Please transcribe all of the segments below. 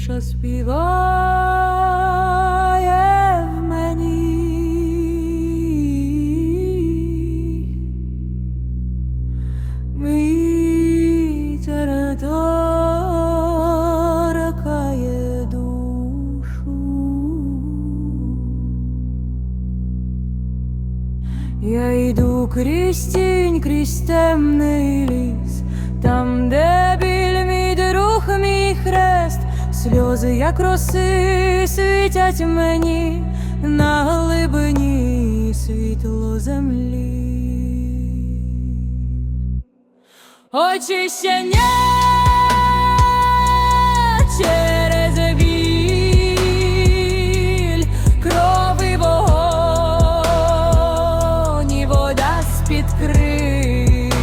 тиша співає в мені. Вітер торкає душу. Я йду крізь тінь, крізь темний ліс, там, де біль мій друг, мій хрест, сльози, як роси, світять мені на глибині світло землі. Очищення через біль, кров і вогонь, і вода з-під крил.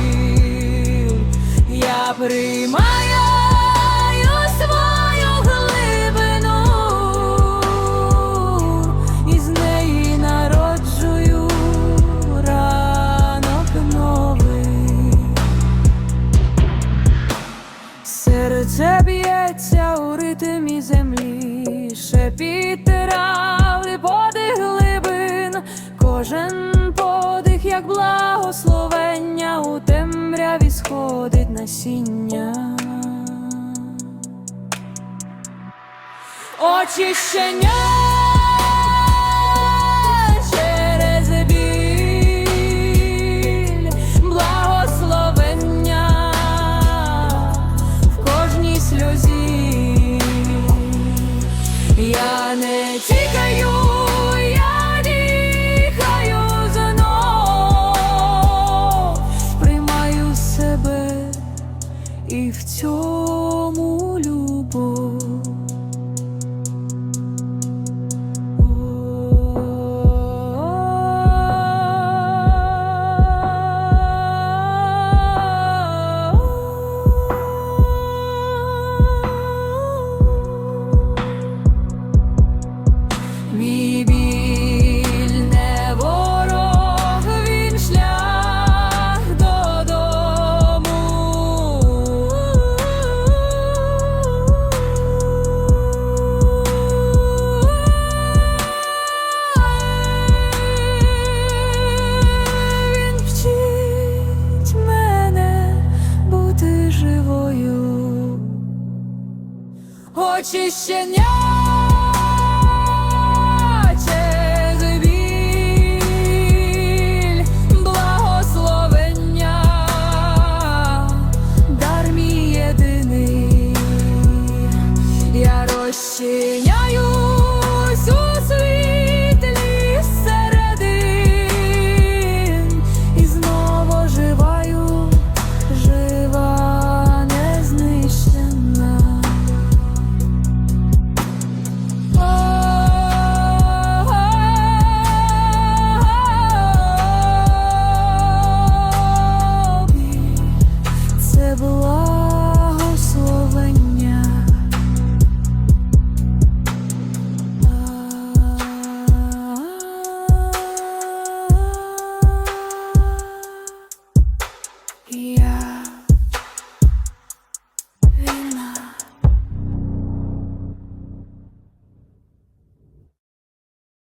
Я приймаю Очищення. Я не тікаю, Очищення forever